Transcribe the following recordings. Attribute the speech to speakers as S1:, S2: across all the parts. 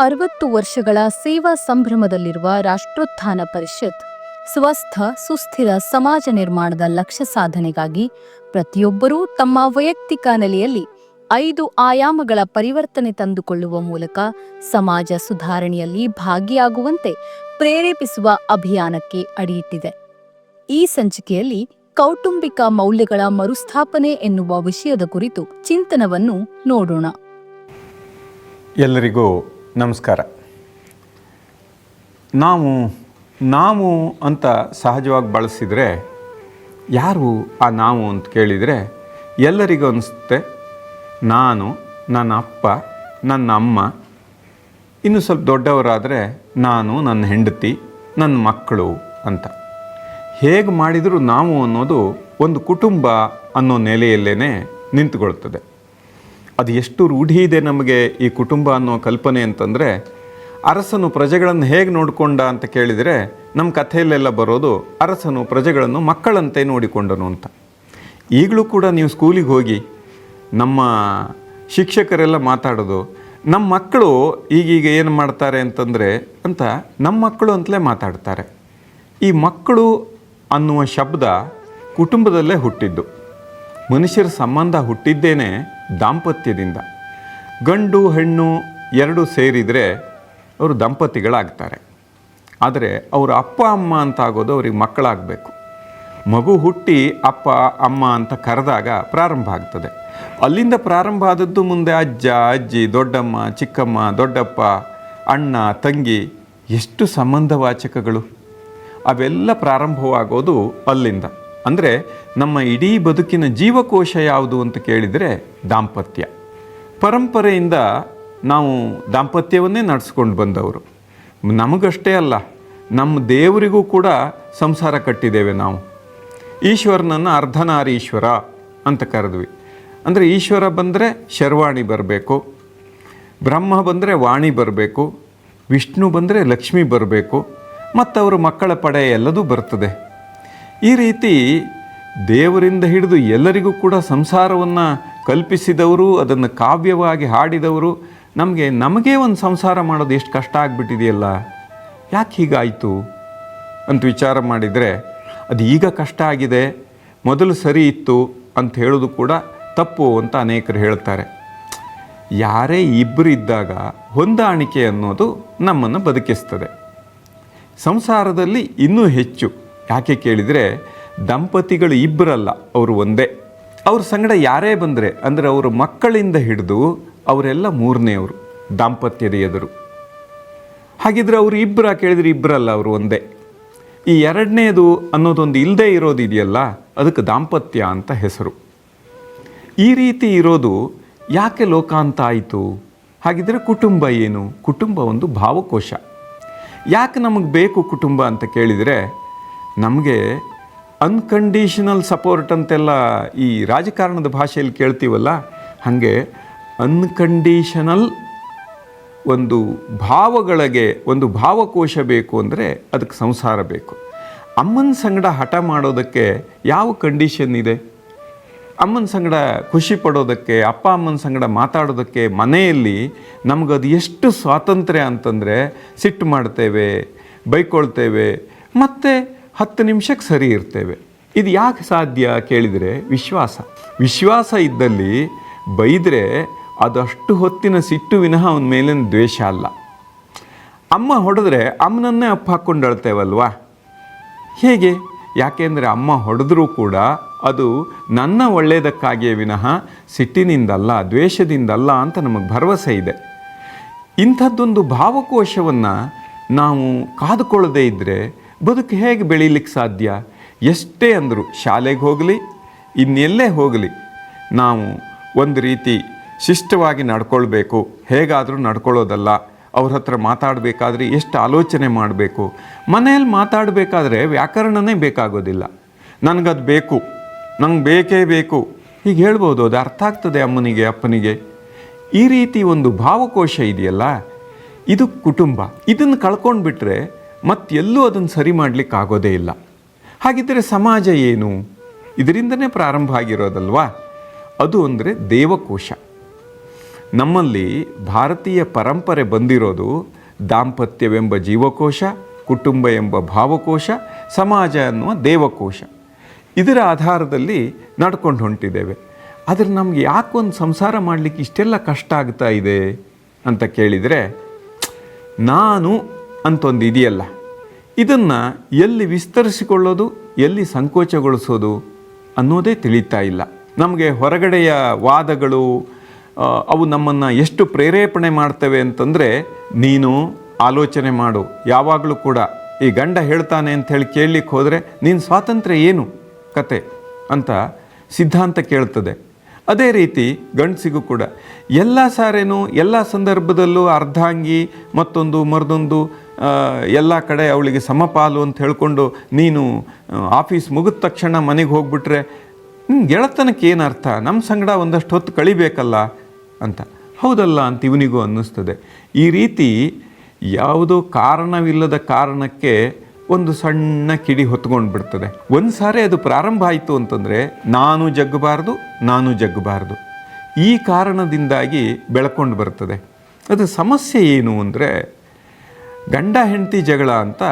S1: ಅರವತ್ತು ವರ್ಷಗಳ ಸೇವಾ ಸಂಭ್ರಮದಲ್ಲಿರುವ ರಾಷ್ಟ್ರೋತ್ಥಾನ ಪರಿಷತ್, ಸ್ವಸ್ಥ, ಸುಸ್ಥಿರ ಸಮಾಜ ನಿರ್ಮಾಣದ ಲಕ್ಷ್ಯ ಸಾಧನೆಗಾಗಿ ಪ್ರತಿಯೊಬ್ಬರೂ ತಮ್ಮ ವೈಯಕ್ತಿಕ ನೆಲೆಯಲ್ಲಿ ಐದು ಆಯಾಮಗಳ ಪರಿವರ್ತನೆ ತಂದುಕೊಳ್ಳುವ ಮೂಲಕ ಸಮಾಜ ಸುಧಾರಣೆಯಲ್ಲಿ ಭಾಗಿಯಾಗುವಂತೆ ಪ್ರೇರೇಪಿಸುವ ಅಭಿಯಾನಕ್ಕೆ ಅಡಿಯಿಟ್ಟಿದೆ. ಈ ಸಂಚಿಕೆಯಲ್ಲಿ ಕೌಟುಂಬಿಕ ಮೌಲ್ಯಗಳ ಮರುಸ್ಥಾಪನೆ ಎನ್ನುವ ವಿಷಯದ ಕುರಿತು ಚಿಂತನವನ್ನು ನೋಡೋಣ.
S2: ಎಲ್ಲರಿಗೂ ನಮಸ್ಕಾರ. ನಾವು ನಾವು ಅಂತ ಸಹಜವಾಗಿ ಬಳಸಿದರೆ, ಯಾರು ಆ ನಾವು ಅಂತ ಕೇಳಿದರೆ, ಎಲ್ಲರಿಗೂ ಅನಿಸುತ್ತೆ, ನಾನು, ನನ್ನ ಅಪ್ಪ, ನನ್ನ ಅಮ್ಮ, ಇನ್ನು ಸ್ವಲ್ಪ ದೊಡ್ಡವರಾದರೆ ನಾನು, ನನ್ನ ಹೆಂಡತಿ, ನನ್ನ ಮಕ್ಕಳು ಅಂತ. ಹೇಗೆ ಮಾಡಿದರೂ ನಾವು ಅನ್ನೋದು ಒಂದು ಕುಟುಂಬ ಅನ್ನೋ ನೆಲೆಯಲ್ಲೇ ನಿಂತುಕೊಳ್ತದೆ. ಅದು ಎಷ್ಟು ರೂಢಿ ಇದೆ ನಮಗೆ ಈ ಕುಟುಂಬ ಅನ್ನೋ ಕಲ್ಪನೆ ಅಂತಂದರೆ, ಅರಸನು ಪ್ರಜೆಗಳನ್ನು ಹೇಗೆ ನೋಡಿಕೊಂಡ ಅಂತ ಕೇಳಿದರೆ, ನಮ್ಮ ಕಥೆಯಲ್ಲೆಲ್ಲ ಬರೋದು ಅರಸನು ಪ್ರಜೆಗಳನ್ನು ಮಕ್ಕಳಂತೆ ನೋಡಿಕೊಂಡನು ಅಂತ. ಈಗಲೂ ಕೂಡ ನೀವು ಸ್ಕೂಲಿಗೆ ಹೋಗಿ, ನಮ್ಮ ಶಿಕ್ಷಕರೆಲ್ಲ ಮಾತಾಡೋದು, ನಮ್ಮ ಮಕ್ಕಳು ಈಗೀಗ ಏನು ಮಾಡ್ತಾರೆ ಅಂತಂದರೆ, ಅಂತ ನಮ್ಮ ಮಕ್ಕಳು ಅಂತಲೇ ಮಾತಾಡ್ತಾರೆ. ಈ ಮಕ್ಕಳು ಅನ್ನುವ ಶಬ್ದ ಕುಟುಂಬದಲ್ಲೇ ಹುಟ್ಟಿದ್ದು. ಮನುಷ್ಯರ ಸಂಬಂಧ ಹುಟ್ಟಿದ್ದೇನೆ ದಾಂಪತ್ಯದಿಂದ. ಗಂಡು, ಹೆಣ್ಣು ಎರಡು ಸೇರಿದರೆ ಅವರು ದಂಪತಿಗಳಾಗ್ತಾರೆ. ಆದರೆ ಅವರ ಅಪ್ಪ, ಅಮ್ಮ ಅಂತ ಆಗೋದು ಅವ್ರಿಗೆ ಮಕ್ಕಳಾಗಬೇಕು. ಮಗು ಹುಟ್ಟಿ ಅಪ್ಪ, ಅಮ್ಮ ಅಂತ ಕರೆದಾಗ ಪ್ರಾರಂಭ ಆಗ್ತದೆ. ಅಲ್ಲಿಂದ ಪ್ರಾರಂಭ ಆದದ್ದು ಮುಂದೆ ಅಜ್ಜ, ಅಜ್ಜಿ, ದೊಡ್ಡಮ್ಮ, ಚಿಕ್ಕಮ್ಮ, ದೊಡ್ಡಪ್ಪ, ಅಣ್ಣ, ತಂಗಿ, ಎಷ್ಟು ಸಂಬಂಧವಾಚಕಗಳು. ಅವೆಲ್ಲ ಪ್ರಾರಂಭವಾಗೋದು ಅಲ್ಲಿಂದ. ಅಂದರೆ ನಮ್ಮ ಇಡೀ ಬದುಕಿನ ಜೀವಕೋಶ ಯಾವುದು ಅಂತ ಕೇಳಿದರೆ ದಾಂಪತ್ಯ. ಪರಂಪರೆಯಿಂದ ನಾವು ದಾಂಪತ್ಯವನ್ನೇ ನಡೆಸ್ಕೊಂಡು ಬಂದವರು. ನಮಗಷ್ಟೇ ಅಲ್ಲ, ನಮ್ಮ ದೇವರಿಗೂ ಕೂಡ ಸಂಸಾರ ಕಟ್ಟಿದ್ದೇವೆ ನಾವು. ಈಶ್ವರನನ್ನು ಅರ್ಧನಾರೀಶ್ವರ ಅಂತ ಕರೆದ್ವಿ. ಅಂದರೆ ಈಶ್ವರ ಬಂದರೆ ಶರ್ವಾಣಿ ಬರಬೇಕು, ಬ್ರಹ್ಮ ಬಂದರೆ ವಾಣಿ ಬರಬೇಕು, ವಿಷ್ಣು ಬಂದರೆ ಲಕ್ಷ್ಮಿ ಬರಬೇಕು ಮತ್ತು ಅವರ ಮಕ್ಕಳ ಪಡೆ ಎಲ್ಲದೂ ಬರ್ತದೆ. ಈ ರೀತಿ ದೇವರಿಂದ ಹಿಡಿದು ಎಲ್ಲರಿಗೂ ಕೂಡ ಸಂಸಾರವನ್ನು ಕಲ್ಪಿಸಿದವರು, ಅದನ್ನು ಕಾವ್ಯವಾಗಿ ಹಾಡಿದವರು, ನಮಗೆ ನಮಗೇ ಒಂದು ಸಂಸಾರ ಮಾಡೋದು ಎಷ್ಟು ಕಷ್ಟ ಆಗಿಬಿಟ್ಟಿದೆಯಲ್ಲ? ಯಾಕೆ ಹೀಗಾಯಿತು? ಅಂತ ವಿಚಾರ ಮಾಡಿದರೆ, ಅದು ಈಗ ಕಷ್ಟ ಆಗಿದೆ, ಮೊದಲು ಸರಿ ಇತ್ತು ಅಂತ ಹೇಳೋದು ಕೂಡ ತಪ್ಪು ಅಂತ ಅನೇಕರು ಹೇಳ್ತಾರೆ. ಯಾರೇ ಇಬ್ಬರು ಇದ್ದಾಗ ಹೊಂದಾಣಿಕೆ ಅನ್ನೋದು ನಮ್ಮನ್ನು ಬದುಕಿಸ್ತದೆ. ಸಂಸಾರದಲ್ಲಿ ಇನ್ನೂ ಹೆಚ್ಚು. ಯಾಕೆ ಕೇಳಿದರೆ ದಂಪತಿಗಳು ಇಬ್ಬರಲ್ಲ ಅವರು ಒಂದೇ. ಅವ್ರ ಸಂಗಡ ಯಾರೇ ಬಂದರೆ, ಅಂದರೆ ಅವರ ಮಕ್ಕಳಿಂದ ಹಿಡಿದು ಅವರೆಲ್ಲ ಮೂರನೆಯವರು ದಾಂಪತ್ಯದ ಎದುರು. ಹಾಗಿದ್ರೆ ಅವರು ಇಬ್ಬರ ಕೇಳಿದರೆ ಇಬ್ಬರಲ್ಲ ಅವರು ಒಂದೇ. ಈ ಎರಡನೇದು ಅನ್ನೋದೊಂದು ಇಲ್ಲದೆ ಇರೋದಿದೆಯಲ್ಲ, ಅದಕ್ಕೆ ದಾಂಪತ್ಯ ಅಂತ ಹೆಸರು. ಈ ರೀತಿ ಇರೋದು ಯಾಕೆ ಲೋಕಾಂತ ಆಯಿತು? ಹಾಗಿದ್ರೆ ಕುಟುಂಬ ಏನು? ಕುಟುಂಬ ಒಂದು ಭಾವಕೋಶ. ಯಾಕೆ ನಮಗೆ ಬೇಕು ಕುಟುಂಬ ಅಂತ ಕೇಳಿದರೆ ನಮಗೆ ಅನ್ಕಂಡೀಷನಲ್ ಸಪೋರ್ಟ್ ಅಂತೆಲ್ಲ ಈ ರಾಜಕಾರಣದ ಭಾಷೆಯಲ್ಲಿ ಕೇಳ್ತೀವಲ್ಲ, ಹಾಗೆ ಅನ್ಕಂಡೀಷನಲ್ ಒಂದು ಭಾವಗಳಿಗೆ ಒಂದು ಭಾವಕೋಶ ಬೇಕು ಅಂದರೆ ಅದಕ್ಕೆ ಸಂಸಾರ ಬೇಕು. ಅಮ್ಮನ ಸಂಗಡ ಹಠ ಮಾಡೋದಕ್ಕೆ ಯಾವ ಕಂಡೀಷನ್ ಇದೆ? ಅಮ್ಮನ ಸಂಗಡ ಖುಷಿ ಪಡೋದಕ್ಕೆ, ಅಪ್ಪ ಅಮ್ಮನ ಸಂಗಡ ಮಾತಾಡೋದಕ್ಕೆ ಮನೆಯಲ್ಲಿ ನಮಗದು ಎಷ್ಟು ಸ್ವಾತಂತ್ರ್ಯ ಅಂತಂದರೆ ಸಿಟ್ಟು ಮಾಡ್ತೇವೆ, ಬೈಕೊಳ್ತೇವೆ, ಮತ್ತು ಹತ್ತು ನಿಮಿಷಕ್ಕೆ ಸರಿ ಇರ್ತೇವೆ. ಇದು ಯಾಕೆ ಸಾಧ್ಯ ಕೇಳಿದರೆ ವಿಶ್ವಾಸ. ವಿಶ್ವಾಸ ಇದ್ದಲ್ಲಿ ಬೈದರೆ ಅದಷ್ಟು ಹೊತ್ತಿನ ಸಿಟ್ಟು ವಿನಃ ಅವನ ಮೇಲಿನ ದ್ವೇಷ ಅಲ್ಲ. ಅಮ್ಮ ಹೊಡೆದ್ರೆ ಅಮ್ಮನನ್ನೇ ಅಪ್ಪ ಹಾಕ್ಕೊಂಡು ಅಳ್ತೇವಲ್ವಾ? ಹೇಗೆ? ಯಾಕೆಂದರೆ ಅಮ್ಮ ಹೊಡೆದ್ರೂ ಕೂಡ ಅದು ನನ್ನ ಒಳ್ಳೆಯದಕ್ಕಾಗಿಯೇ ವಿನಃ ಸಿಟ್ಟಿನಿಂದಲ್ಲ, ದ್ವೇಷದಿಂದಲ್ಲ ಅಂತ ನಮಗೆ ಭರವಸೆ ಇದೆ. ಇಂಥದ್ದೊಂದು ಭಾವಕೋಶವನ್ನು ನಾವು ಕಾದುಕೊಳ್ಳದೇ ಇದ್ದರೆ ಬದುಕು ಹೇಗೆ ಬೆಳೀಲಿಕ್ಕೆ ಸಾಧ್ಯ? ಎಷ್ಟೇ ಅಂದರೂ ಶಾಲೆಗೆ ಹೋಗಲಿ, ಇನ್ನೆಲ್ಲೇ ಹೋಗಲಿ, ನಾವು ಒಂದು ರೀತಿ ಶಿಷ್ಟವಾಗಿ ನಡ್ಕೊಳ್ಬೇಕು. ಹೇಗಾದರೂ ನಡ್ಕೊಳ್ಳೋದಲ್ಲ. ಅವ್ರ ಹತ್ರ ಮಾತಾಡಬೇಕಾದ್ರೆ ಎಷ್ಟು ಆಲೋಚನೆ ಮಾಡಬೇಕು. ಮನೆಯಲ್ಲಿ ಮಾತಾಡಬೇಕಾದ್ರೆ ವ್ಯಾಕರಣನೇ ಬೇಕಾಗೋದಿಲ್ಲ. ನನಗದು ಬೇಕು, ನಂಗೆ ಬೇಕೇ ಬೇಕು. ಹೀಗೆ ಹೇಳ್ಬೋದು, ಅದು ಅರ್ಥ ಆಗ್ತದೆ ಅಮ್ಮನಿಗೆ, ಅಪ್ಪನಿಗೆ. ಈ ರೀತಿ ಒಂದು ಭಾವಕೋಶ ಇದೆಯಲ್ಲ? ಇದು ಕುಟುಂಬ. ಇದನ್ನು ಕಳ್ಕೊಂಡ್ಬಿಟ್ರೆ ಮತ್ತೆಲ್ಲೂ ಅದನ್ನು ಸರಿ ಮಾಡಲಿಕ್ಕೆ ಆಗೋದೇ ಇಲ್ಲ. ಹಾಗಿದ್ದರೆ ಸಮಾಜ ಏನು? ಇದರಿಂದನೇ ಪ್ರಾರಂಭ ಆಗಿರೋದಲ್ವಾ? ಅದು ಅಂದರೆ ದೇವಕೋಶ. ನಮ್ಮಲ್ಲಿ ಭಾರತೀಯ ಪರಂಪರೆ ಬಂದಿರೋದು ದಾಂಪತ್ಯವೆಂಬ ಜೀವಕೋಶ, ಕುಟುಂಬ ಎಂಬ ಭಾವಕೋಶ, ಸಮಾಜ ಅನ್ನುವ ದೇವಕೋಶ. ಇದರ ಆಧಾರದಲ್ಲಿ ನಡ್ಕೊಂಡು ಹೊಂಟಿದ್ದೇವೆ. ಆದರೆ ನಮ್ಗೆ ಯಾಕೊಂದು ಸಂಸಾರ ಮಾಡಲಿಕ್ಕೆ ಇಷ್ಟೆಲ್ಲ ಕಷ್ಟ ಆಗ್ತಾ ಇದೆ ಅಂತ ಕೇಳಿದರೆ, ನಾನು ಅಂತೊಂದು ಇದೆಯಲ್ಲ. ಇದನ್ನು ಎಲ್ಲಿ ವಿಸ್ತರಿಸಿಕೊಳ್ಳೋದು, ಎಲ್ಲಿ ಸಂಕೋಚಗೊಳಿಸೋದು ಅನ್ನೋದೇ ತಿಳಿತಾ ಇಲ್ಲ. ನಮಗೆ ಹೊರಗಡೆಯ ವಾದಗಳು ಅವು ನಮ್ಮನ್ನು ಎಷ್ಟು ಪ್ರೇರೇಪಣೆ ಮಾಡ್ತವೆ ಅಂತಂದರೆ, ನೀನು ಆಲೋಚನೆ ಮಾಡು. ಯಾವಾಗಲೂ ಕೂಡ ಈ ಗಂಡ ಹೇಳ್ತಾನೆ ಅಂತ ಹೇಳಿ ಕೇಳಲಿಕ್ಕೆ ಹೋದರೆ, ನೀನು ಸ್ವಾತಂತ್ರ್ಯ ಏನು ಕತೆ? ಅಂತ ಸಿದ್ಧಾಂತ ಕೇಳ್ತದೆ. ಅದೇ ರೀತಿ ಗಂಡಸಿಗೂ ಕೂಡ. ಎಲ್ಲ ಸಾರೇನು, ಎಲ್ಲ ಸಂದರ್ಭದಲ್ಲೂ ಅರ್ಧಾಂಗಿ ಮತ್ತೊಂದು ಮರದೊಂದು ಎಲ್ಲ ಕಡೆ ಅವಳಿಗೆ ಸಮಪಾಲು ಅಂತ ಹೇಳ್ಕೊಂಡು ನೀನು ಆಫೀಸ್ ಮುಗಿದ ತಕ್ಷಣ ಮನೆಗೆ ಹೋಗ್ಬಿಟ್ರೆ ನಿಮ್ಮ ಗೆಳತನಕ್ಕೆ ಏನು ಅರ್ಥ? ನಮ್ಮ ಸಂಗಡ ಒಂದಷ್ಟು ಹೊತ್ತು ಕಳಿಬೇಕಲ್ಲ? ಅಂತ. ಹೌದಲ್ಲ ಅಂತ ಇವನಿಗೂ ಅನ್ನಿಸ್ತದೆ. ಈ ರೀತಿ ಯಾವುದೋ ಕಾರಣವಿಲ್ಲದ ಕಾರಣಕ್ಕೆ ಒಂದು ಸಣ್ಣ ಕಿಡಿ ಹೊತ್ಕೊಂಡು ಬಿಡ್ತದೆ ಒಂದು ಸಾರಿ ಅದು ಪ್ರಾರಂಭ ಆಯಿತು ಅಂತಂದರೆ, ನಾನು ಜಗ್ಗಬಾರ್ದು ನಾನು ಜಗ್ಗಬಾರ್ದು ಈ ಕಾರಣದಿಂದಾಗಿ ಬೆಳ್ಕೊಂಡು ಬರ್ತದೆ. ಅದು ಸಮಸ್ಯೆ ಏನು ಅಂದರೆ ಗಂಡ ಹೆಂಡತಿ ಜಗಳ ಅಂತ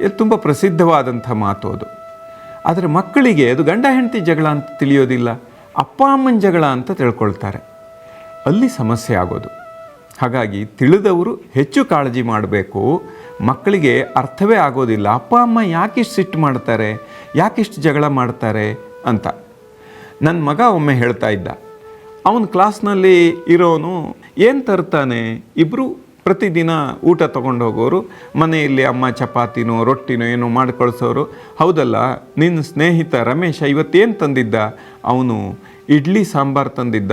S2: ಇದು ತುಂಬ ಪ್ರಸಿದ್ಧವಾದಂಥ ಮಾತು ಅದು. ಆದರೆ ಮಕ್ಕಳಿಗೆ ಅದು ಗಂಡ ಹೆಂಡತಿ ಜಗಳ ಅಂತ ತಿಳಿಯೋದಿಲ್ಲ, ಅಪ್ಪ ಅಮ್ಮನ ಜಗಳ ಅಂತ ತಿಳ್ಕೊಳ್ತಾರೆ. ಅಲ್ಲಿ ಸಮಸ್ಯೆ ಆಗೋದು. ಹಾಗಾಗಿ ತಿಳಿದವರು ಹೆಚ್ಚು ಕಾಳಜಿ ಮಾಡಬೇಕು. ಮಕ್ಕಳಿಗೆ ಅರ್ಥವೇ ಆಗೋದಿಲ್ಲ, ಅಪ್ಪ ಅಮ್ಮ ಯಾಕಿಷ್ಟು ಸಿಟ್ಟು ಮಾಡ್ತಾರೆ, ಯಾಕಿಷ್ಟು ಜಗಳ ಮಾಡ್ತಾರೆ ಅಂತ. ನನ್ನ ಮಗ ಒಮ್ಮೆ ಹೇಳ್ತಾ ಇದ್ದ, ಅವನ ಕ್ಲಾಸ್ನಲ್ಲಿ ಇರೋನು, ಏನು ತರ್ತಾನೆ? ಇಬ್ಬರು ಪ್ರತಿದಿನ ಊಟ ತೊಗೊಂಡು ಹೋಗೋರು, ಮನೆಯಲ್ಲಿ ಅಮ್ಮ ಚಪಾತಿನೋ, ರೊಟ್ಟಿನೋ ಏನೋ ಮಾಡಿ ಹೌದಲ್ಲ, ನಿನ್ನ ಸ್ನೇಹಿತ ರಮೇಶ ಇವತ್ತೇನು ತಂದಿದ್ದ? ಅವನು ಇಡ್ಲಿ ಸಾಂಬಾರು ತಂದಿದ್ದ?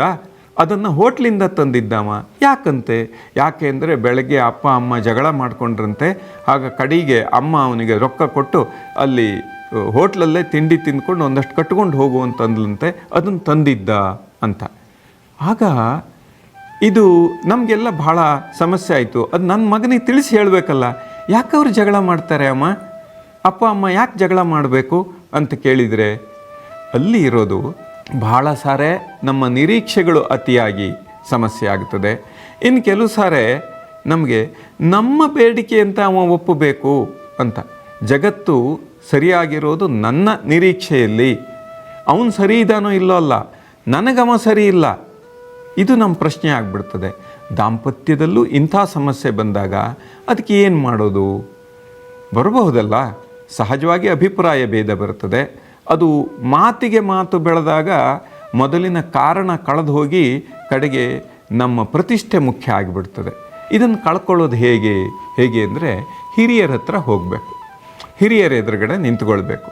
S2: ಅದನ್ನು ಹೋಟ್ಲಿಂದ ತಂದಿದ್ದವ. ಯಾಕಂತೆ? ಯಾಕೆ ಅಂದರೆ ಬೆಳಗ್ಗೆ ಅಪ್ಪ, ಅಮ್ಮ ಜಗಳ ಮಾಡ್ಕೊಂಡ್ರಂತೆ. ಆಗ ಕಡೆಗೆ ಅಮ್ಮ ಅವನಿಗೆ ರೊಕ್ಕ ಕೊಟ್ಟು ಅಲ್ಲಿ ಹೋಟ್ಲಲ್ಲೇ ತಿಂಡಿ ತಿಂದ್ಕೊಂಡು ಒಂದಷ್ಟು ಕಟ್ಕೊಂಡು ಹೋಗು ಅಂತಂದ್ಲಂತೆ ಅದನ್ನು ತಂದಿದ್ದ ಅಂತ. ಆಗ ಇದು ನಮಗೆಲ್ಲ ಭಾಳ ಸಮಸ್ಯೆ ಆಯಿತು. ಅದು ನನ್ನ ಮಗನಿಗೆ ತಿಳಿಸಿ ಹೇಳಬೇಕಲ್ಲ. ಯಾಕೆ ಅವ್ರು ಜಗಳ ಮಾಡ್ತಾರೆ ಅಮ್ಮ? ಅಪ್ಪ, ಅಮ್ಮ ಯಾಕೆ ಜಗಳ ಮಾಡಬೇಕು ಅಂತ ಕೇಳಿದರೆ, ಅಲ್ಲಿ ಇರೋದು ಬಹಳ ಸಾರೆ ನಮ್ಮ ನಿರೀಕ್ಷೆಗಳು ಅತಿಯಾಗಿ ಸಮಸ್ಯೆ ಆಗ್ತದೆ. ಇನ್ನು ಕೆಲವು ಸಾರೆ ನಮಗೆ ನಮ್ಮ ಬೇಡಿಕೆ ಅಂತ ಅವ ಒಪ್ಪಬೇಕು ಅಂತ. ಜಗತ್ತು ಸರಿಯಾಗಿರೋದು ನನ್ನ ನಿರೀಕ್ಷೆಯಲ್ಲಿ. ಅವನು ಸರಿ ಇದ್ದಾನೋ ಇಲ್ಲೋ ಅಲ್ಲ. ನನಗವ ಸರಿ ಇಲ್ಲ. ಇದು ನಮ್ಮ ಪ್ರಶ್ನೆ ಆಗಿಬಿಡ್ತದೆ. ದಾಂಪತ್ಯದಲ್ಲೂ ಇಂಥ ಸಮಸ್ಯೆ ಬಂದಾಗ ಅದಕ್ಕೆ ಏನು ಮಾಡೋದು? ಬರಬಹುದಲ್ಲ? ಸಹಜವಾಗಿ ಅಭಿಪ್ರಾಯ ಭೇದ ಬರ್ತದೆ ಅದು ಮಾತಿಗೆ ಮಾತು ಬೆಳೆದಾಗ ಮೊದಲಿನ ಕಾರಣ ಕಳೆದು ಹೋಗಿ ಕಡೆಗೆ ನಮ್ಮ ಪ್ರತಿಷ್ಠೆ ಮುಖ್ಯ ಆಗಿಬಿಡ್ತದೆ. ಇದನ್ನು ಕಳ್ಕೊಳ್ಳೋದು ಹೇಗೆ? ಹೇಗೆ ಅಂದರೆ ಹಿರಿಯರ ಹತ್ರ ಹೋಗಬೇಕು. ಹಿರಿಯರ ಎದುರುಗಡೆ ನಿಂತ್ಕೊಳ್ಬೇಕು.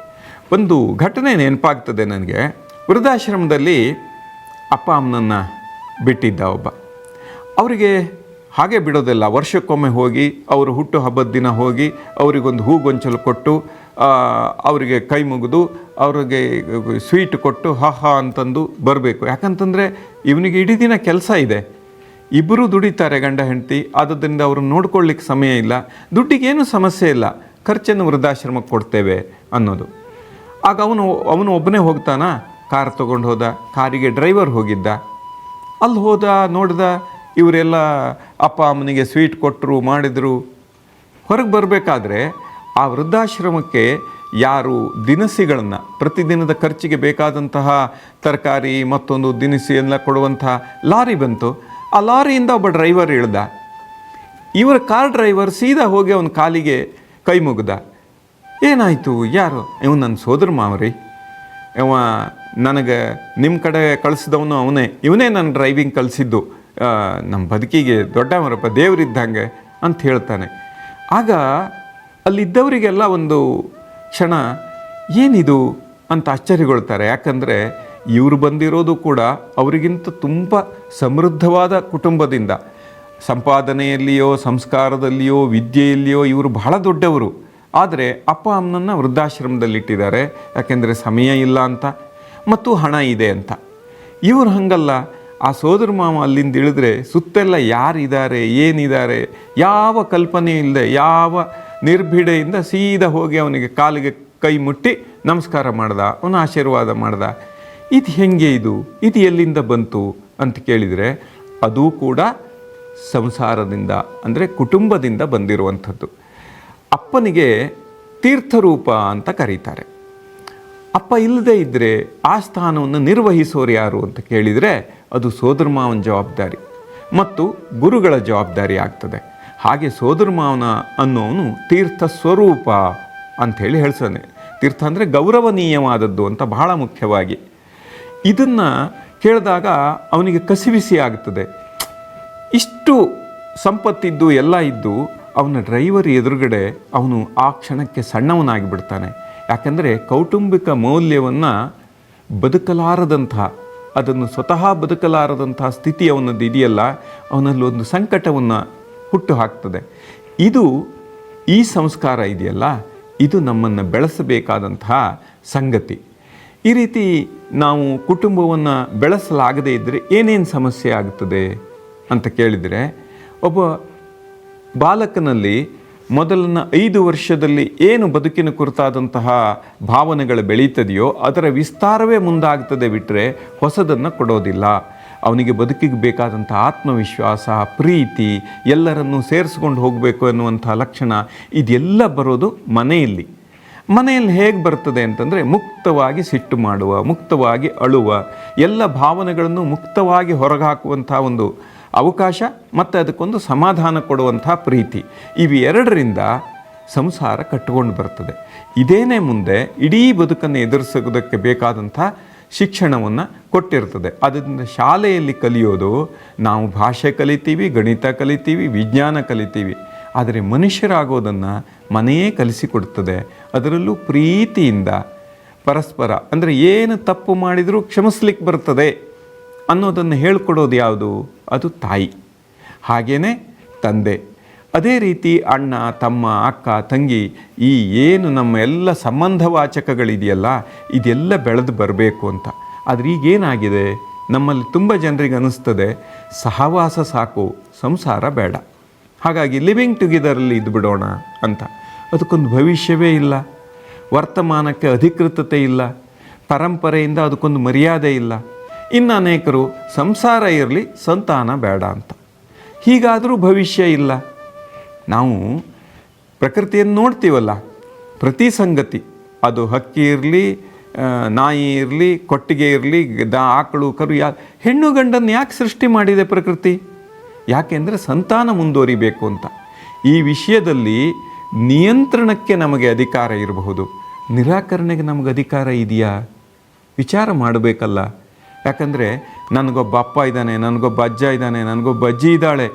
S2: ಒಂದು ಘಟನೆ ನೆನಪಾಗ್ತದೆ ನನಗೆ. ವೃದ್ಧಾಶ್ರಮದಲ್ಲಿ ಅಪ್ಪ ಅಮ್ಮನನ್ನು ಬಿಟ್ಟಿದ್ದ ಒಬ್ಬ. ಅವರಿಗೆ ಹಾಗೆ ಬಿಡೋದಿಲ್ಲ. ವರ್ಷಕ್ಕೊಮ್ಮೆ ಹೋಗಿ, ಅವರು ಹುಟ್ಟು ಹಬ್ಬದ ದಿನ ಹೋಗಿ, ಅವರಿಗೊಂದು ಹೂಗೊಂಚಲು ಕೊಟ್ಟು ಅವರಿಗೆ ಕೈ ಮುಗಿದು, ಅವರಿಗೆ ಸ್ವೀಟ್ ಕೊಟ್ಟು, ಹಾ ಹಾ ಅಂತಂದು ಬರಬೇಕು. ಯಾಕಂತಂದರೆ, ಇವನಿಗೆ ಇಡೀ ದಿನ ಕೆಲಸ ಇದೆ. ಇಬ್ಬರೂ ದುಡಿತಾರೆ ಗಂಡ ಹೆಂಡತಿ. ಆದ್ದರಿಂದ ಅವರು ನೋಡ್ಕೊಳ್ಳಿಕ್ಕೆ ಸಮಯ ಇಲ್ಲ. ದುಡ್ಡಿಗೇನು ಸಮಸ್ಯೆ ಇಲ್ಲ. ಖರ್ಚನ್ನು ವೃದ್ಧಾಶ್ರಮಕ್ಕೆ ಕೊಡ್ತೇವೆ ಅನ್ನೋದು. ಆಗ ಅವನು ಅವನು ಒಬ್ಬನೇ ಹೋಗ್ತಾನ? ಕಾರ್ ತೊಗೊಂಡು ಹೋದ. ಕಾರಿಗೆ ಡ್ರೈವರ್ ಹೋಗಿದ್ದ. ಅಲ್ಲಿ ಹೋದ, ನೋಡ್ದ, ಇವರೆಲ್ಲ ಅಪ್ಪ ಅಮ್ಮನಿಗೆ ಸ್ವೀಟ್ ಕೊಟ್ಟರು, ಮಾಡಿದರು. ಹೊರಗೆ ಬರಬೇಕಾದ್ರೆ ಆ ವೃದ್ಧಾಶ್ರಮಕ್ಕೆ ಯಾರು ದಿನಸಿಗಳನ್ನು, ಪ್ರತಿದಿನದ ಖರ್ಚಿಗೆ ಬೇಕಾದಂತಹ ತರಕಾರಿ, ಮತ್ತೊಂದು ದಿನಸಿ ಎಲ್ಲ ಕೊಡುವಂತಹ ಲಾರಿ ಬಂತು. ಆ ಲಾರಿಯಿಂದ ಒಬ್ಬ ಡ್ರೈವರ್ ಇಳ್ದ ಇವರ ಕಾರ್ ಡ್ರೈವರ್ ಸೀದಾ ಹೋಗಿ ಅವನ ಕಾಲಿಗೆ ಕೈ ಮುಗ್ದ. ಏನಾಯಿತು? ಯಾರು? ಇವನು ನನ್ನ ಸೋದರ ಮಾವರಿ. ಅವ ನನಗೆ ನಿಮ್ಮ ಕಡೆ ಕಳಿಸಿದವನು ಅವನೇ. ಇವನೇ ನನ್ನ ಡ್ರೈವಿಂಗ್ ಕಲಿಸಿದ್ದು ನಮ್ಮ ಬದುಕಿಗೆ ದೊಡ್ಡವರಪ್ಪ, ದೇವರಿದ್ದಂಗೆ ಅಂತ ಹೇಳ್ತಾನೆ. ಆಗ ಅಲ್ಲಿದ್ದವರಿಗೆಲ್ಲ ಒಂದು ಕ್ಷಣ, ಏನಿದು ಅಂತ ಆಶ್ಚರ್ಯಗೊಳ್ತಾರೆ. ಯಾಕಂದರೆ ಇವರು ಬಂದಿರೋದು ಕೂಡ ಅವರಿಗಿಂತ ತುಂಬ ಸಮೃದ್ಧವಾದ ಕುಟುಂಬದಿಂದ. ಸಂಪಾದನೆಯಲ್ಲಿಯೋ, ಸಂಸ್ಕಾರದಲ್ಲಿಯೋ, ವಿದ್ಯೆಯಲ್ಲಿಯೋ ಇವರು ಬಹಳ ದೊಡ್ಡವರು. ಆದರೆ ಅಪ್ಪ, ಅಮ್ಮನನ್ನು ವೃದ್ಧಾಶ್ರಮದಲ್ಲಿಟ್ಟಿದ್ದಾರೆ. ಯಾಕೆಂದರೆ ಸಮಯ ಇಲ್ಲ ಅಂತ. ಮತ್ತು ಹಣ ಇದೆ ಅಂತ. ಇವರು ಹಂಗಲ್ಲ. ಆ ಸೋದರ ಮಾಮ ಅಲ್ಲಿಂದ ಇಳಿದ್ರೆ ಸುತ್ತೆಲ್ಲ ಯಾರಿದ್ದಾರೆ, ಏನಿದ್ದಾರೆ, ಯಾವ ಕಲ್ಪನೆ ಇಲ್ಲದೆ, ಯಾವ ನಿರ್ಭಿಡೆಯಿಂದ ಸೀದಾ ಹೋಗಿ ಅವನಿಗೆ ಕಾಲಿಗೆ ಕೈ ಮುಟ್ಟಿ ನಮಸ್ಕಾರ ಮಾಡ್ದ, ಅವನ ಆಶೀರ್ವಾದ ಮಾಡ್ದ. ಇದು ಹೆಂಗೆ ಇದು? ಇದು ಎಲ್ಲಿಂದ ಬಂತು ಅಂತ ಕೇಳಿದರೆ ಅದು ಕೂಡ ಸಂಸಾರದಿಂದ, ಅಂದರೆ ಕುಟುಂಬದಿಂದ ಬಂದಿರುವಂಥದ್ದು. ಅಪ್ಪನಿಗೆ ತೀರ್ಥರೂಪ ಅಂತ ಕರೀತಾರೆ. ಅಪ್ಪ ಇಲ್ಲದೆ ಇದ್ದರೆ ಆ ಸ್ಥಾನವನ್ನು ನಿರ್ವಹಿಸೋರು ಯಾರು ಅಂತ ಕೇಳಿದರೆ ಅದು ಸೋದರ ಮಾವನ ಜವಾಬ್ದಾರಿ ಮತ್ತು ಗುರುಗಳ ಜವಾಬ್ದಾರಿ ಆಗ್ತದೆ. ಹಾಗೆ ಸೋದರ ಮಾವನ ಅನ್ನೋನು ತೀರ್ಥ ಸ್ವರೂಪ ಅಂಥೇಳಿ ಹೇಳ್ತಾನೆ ತೀರ್ಥ ಅಂದರೆ ಗೌರವನೀಯವಾದದ್ದು ಅಂತ ಬಹಳ ಮುಖ್ಯವಾಗಿ. ಇದನ್ನು ಕೇಳಿದಾಗ ಅವನಿಗೆ ಕಸಿವಿಸಿ ಆಗ್ತದೆ. ಇಷ್ಟು ಸಂಪತ್ತಿದ್ದು ಎಲ್ಲ ಇದ್ದು ಅವನ ಡ್ರೈವರ್ ಎದುರುಗಡೆ ಅವನು ಆ ಕ್ಷಣಕ್ಕೆ ಸಣ್ಣವನಾಗಿ ಬಿಡ್ತಾನೆ ಯಾಕೆಂದರೆ ಕೌಟುಂಬಿಕ ಮೌಲ್ಯವನ್ನು ಬದುಕಲಾರದಂತಹ ಅದನ್ನು ಸ್ವತಃ ಬದುಕಲಾರದಂಥ ಸ್ಥಿತಿ ಅವನದ್ದು ಇದೆಯಲ್ಲ, ಅವನಲ್ಲಿ ಒಂದು ಸಂಕಟವನ್ನು ಹುಟ್ಟು ಹಾಕ್ತದೆ ಇದು ಈ ಸಂಸ್ಕಾರ ಇದೆಯಲ್ಲ, ಇದು ನಮ್ಮನ್ನು ಬೆಳೆಸಬೇಕಾದಂತಹ ಸಂಗತಿ. ಈ ರೀತಿ ನಾವು ಕುಟುಂಬವನ್ನು ಬೆಳೆಸಲಾಗದೇ ಇದ್ದರೆ ಏನೇನು ಸಮಸ್ಯೆ ಆಗುತ್ತದೆ ಅಂತ ಕೇಳಿದರೆ, ಒಬ್ಬ ಬಾಲಕನಲ್ಲಿ ಮೊದಲನ ಐದು ವರ್ಷದಲ್ಲಿ ಏನು ಬದುಕಿನ ಕುರಿತಾದಂತಹ ಭಾವನೆಗಳು ಬೆಳೀತದೆಯೋ ಅದರ ವಿಸ್ತಾರವೇ ಮುಂದಾಗ್ತದೆ ಬಿಟ್ಟರೆ ಹೊಸದನ್ನು ಕೊಡೋದಿಲ್ಲ. ಅವನಿಗೆ ಬದುಕಿಗೆ ಬೇಕಾದಂಥ ಆತ್ಮವಿಶ್ವಾಸ, ಪ್ರೀತಿ ಎಲ್ಲರನ್ನೂ ಸೇರಿಸ್ಕೊಂಡು ಹೋಗಬೇಕು ಅನ್ನುವಂಥ ಲಕ್ಷಣ ಇದೆಲ್ಲ ಬರೋದು ಮನೆಯಲ್ಲಿ. ಮನೆಯಲ್ಲಿ ಹೇಗೆ ಬರ್ತದೆ ಅಂತಂದರೆ ಮುಕ್ತವಾಗಿ ಸಿಟ್ಟು ಮಾಡುವ, ಮುಕ್ತವಾಗಿ ಅಳುವ, ಎಲ್ಲ ಭಾವನೆಗಳನ್ನು ಮುಕ್ತವಾಗಿ ಹೊರಗೆ ಹಾಕುವಂಥ ಒಂದು ಅವಕಾಶ ಮತ್ತು ಅದಕ್ಕೊಂದು ಸಮಾಧಾನ ಕೊಡುವಂಥ ಪ್ರೀತಿ. ಇವೆರಡರಿಂದ ಸಂಸಾರ ಕಟ್ಟಿಕೊಂಡು ಬರ್ತದೆ. ಇದೇನೇ ಮುಂದೆ ಇಡೀ ಬದುಕನ್ನು ಎದುರಿಸೋದಕ್ಕೆ ಬೇಕಾದಂಥ ಶಿಕ್ಷಣವನ್ನು ಕೊಟ್ಟಿರ್ತದೆ. ಅದರಿಂದ ಶಾಲೆಯಲ್ಲಿ ಕಲಿಯೋದು ನಾವು ಭಾಷೆ ಕಲಿತೀವಿ, ಗಣಿತ ಕಲಿತೀವಿ, ವಿಜ್ಞಾನ ಕಲಿತೀವಿ. ಆದರೆ ಮನುಷ್ಯರಾಗೋದನ್ನು ಮನೆಯೇ ಕಲಿಸಿಕೊಡ್ತದೆ. ಅದರಲ್ಲೂ ಪ್ರೀತಿಯಿಂದ ಪರಸ್ಪರ ಅಂದರೆ ಏನು ತಪ್ಪು ಮಾಡಿದರೂ ಕ್ಷಮಿಸ್ಲಿಕ್ಕೆ ಬರ್ತದೆ ಅನ್ನೋದನ್ನು ಹೇಳ್ಕೊಡೋದು ಯಾವುದು? ಅದು ತಾಯಿ. ಹಾಗೆಯೇ ತಂದೆ. ಅದೇ ರೀತಿ ಅಣ್ಣ, ತಮ್ಮ, ಅಕ್ಕ, ತಂಗಿ, ಈ ಏನು ನಮ್ಮ ಎಲ್ಲ ಸಂಬಂಧವಾಚಕಗಳಿದೆಯಲ್ಲ, ಇದೆಲ್ಲ ಬೆಳೆದು ಬರಬೇಕು ಅಂತ. ಆದರೆ ಈಗೇನಾಗಿದೆ? ನಮ್ಮಲ್ಲಿ ತುಂಬ ಜನರಿಗೆ ಅನ್ನಿಸ್ತದೆ ಸಹವಾಸ ಸಾಕು, ಸಂಸಾರ ಬೇಡ. ಹಾಗಾಗಿ ಲಿವಿಂಗ್ ಟುಗೆದರಲ್ಲಿ ಇದ್ಬಿಡೋಣ ಅಂತ. ಅದಕ್ಕೊಂದು ಭವಿಷ್ಯವೇ ಇಲ್ಲ. ವರ್ತಮಾನಕ್ಕೆ ಅಧಿಕೃತತೆ ಇಲ್ಲ. ಪರಂಪರೆಯಿಂದ ಅದಕ್ಕೊಂದು ಮರ್ಯಾದೆ ಇಲ್ಲ. ಇನ್ನು ಅನೇಕರು ಸಂಸಾರ ಇರಲಿ ಸಂತಾನ ಬೇಡ ಅಂತ. ಹೀಗಾದರೂ ಭವಿಷ್ಯ ಇಲ್ಲ. ನಾವು ಪ್ರಕೃತಿಯನ್ನು ನೋಡ್ತೀವಲ್ಲ, ಪ್ರತಿ ಸಂಗತಿ. ಅದು ಹಕ್ಕಿ ಇರಲಿ ನಾಯಿ ಇರಲಿ, ಕೊಟ್ಟಿಗೆ ಇರಲಿ, ದ, ಆಕಳು, ಕರು, ಯಾ, ಹೆಣ್ಣು ಗಂಡನ್ನು ಯಾಕೆ ಸೃಷ್ಟಿ ಮಾಡಿದೆ ಪ್ರಕೃತಿ? ಯಾಕೆಂದರೆ ಸಂತಾನ ಮುಂದುವರಿಬೇಕು ಅಂತ. ಈ ವಿಷಯದಲ್ಲಿ ನಿಯಂತ್ರಣಕ್ಕೆ ನಮಗೆ ಅಧಿಕಾರ ಇರಬಹುದು. ನಿರಾಕರಣೆಗೆ ನಮಗೆ ಅಧಿಕಾರ ಇದೆಯಾ? ವಿಚಾರ ಮಾಡಬೇಕಲ್ಲ. ಯಾಕಂದರೆ ನನಗೊಬ್ಬ ಅಪ್ಪ ಇದ್ದಾನೆ, ನನಗೊಬ್ಬ ಅಜ್ಜ ಇದ್ದಾನೆ, ನನಗೊಬ್ಬ ಅಜ್ಜಿ ಇದ್ದಾಳೆ.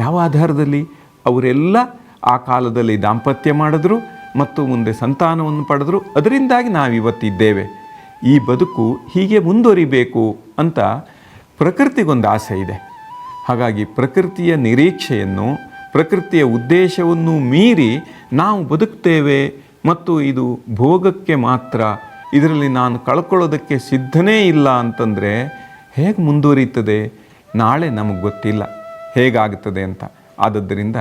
S2: ಯಾವ ಆಧಾರದಲ್ಲಿ? ಅವರೆಲ್ಲ ಆ ಕಾಲದಲ್ಲಿ ದಾಂಪತ್ಯ ಮಾಡಿದ್ರು ಮತ್ತು ಮುಂದೆ ಸಂತಾನವನ್ನು ಪಡೆದ್ರು. ಅದರಿಂದಾಗಿ ನಾವಿವತ್ತಿದ್ದೇವೆ. ಈ ಬದುಕು ಹೀಗೆ ಮುಂದುವರಿಬೇಕು ಅಂತ ಪ್ರಕೃತಿಗೊಂದು ಆಸೆ ಇದೆ. ಹಾಗಾಗಿ ಪ್ರಕೃತಿಯ ನಿರೀಕ್ಷೆಯನ್ನು, ಪ್ರಕೃತಿಯ ಉದ್ದೇಶವನ್ನು ಮೀರಿ ನಾವು ಬದುಕ್ತೇವೆ ಮತ್ತು ಇದು ಭೋಗಕ್ಕೆ ಮಾತ್ರ ಇದರಲ್ಲಿ ನಾನು ಕಳ್ಕೊಳ್ಳೋದಕ್ಕೆ ಸಿದ್ಧನೇ ಇಲ್ಲ ಅಂತಂದರೆ ಹೇಗೆ ಮುಂದುವರಿಯುತ್ತದೆ? ನಾಳೆ ನಮಗೆ ಗೊತ್ತಿಲ್ಲ. ಹೇಗಾಗುತ್ತದೆ ಅಂತ. ಆದ್ದರಿಂದ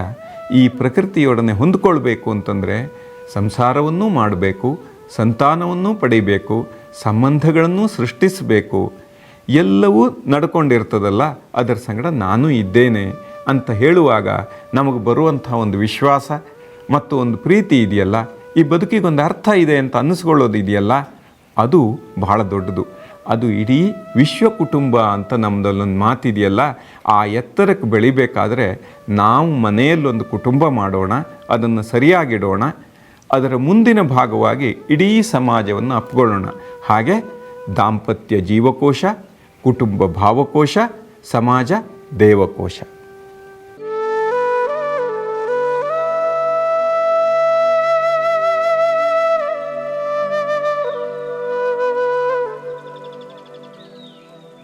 S2: ಈ ಪ್ರಕೃತಿಯೊಡನೆ ಹೊಂದ್ಕೊಳ್ಬೇಕು ಅಂತಂದರೆ ಸಂಸಾರವನ್ನೂ ಮಾಡಬೇಕು, ಸಂತಾನವನ್ನೂ ಪಡಿಬೇಕು, ಸಂಬಂಧಗಳನ್ನು ಸೃಷ್ಟಿಸಬೇಕು. ಎಲ್ಲವೂ ನಡ್ಕೊಂಡಿರ್ತದಲ್ಲ, ಅದರ ಸಂಗಡ ನಾನು ಇದ್ದೇನೆ ಅಂತ ಹೇಳುವಾಗ ನಮಗೆ ಬರುವಂಥ ಒಂದು ವಿಶ್ವಾಸ ಮತ್ತು ಒಂದು ಪ್ರೀತಿ ಇದೆಯಲ್ಲ ಈ ಬದುಕಿಗೊಂದು ಅರ್ಥ ಇದೆ ಅಂತ ಅನ್ನಿಸ್ಕೊಳ್ಳೋದು ಇದೆಯಲ್ಲ? ಅದು ಬಹಳ ದೊಡ್ಡದು. ಅದು ಇಡೀ ವಿಶ್ವ ಕುಟುಂಬ ಅಂತ ನಮ್ಮದಲ್ಲೊಂದು ಮಾತಿದೆಯಲ್ಲ, ಆ ಎತ್ತರಕ್ಕೆ ಬೆಳಿಬೇಕಾದ್ರೆ ನಾವು ಮನೆಯಲ್ಲೊಂದು ಕುಟುಂಬ ಮಾಡೋಣ, ಅದನ್ನು ಸರಿಯಾಗಿಡೋಣ, ಅದರ ಮುಂದಿನ ಭಾಗವಾಗಿ ಇಡೀ ಸಮಾಜವನ್ನು ಅಪ್ಕೊಳ್ಳೋಣ ಹಾಗೆ ದಾಂಪತ್ಯ ಜೀವಕೋಶ, ಕುಟುಂಬ ಭಾವಕೋಶ, ಸಮಾಜ ದೇವಕೋಶ.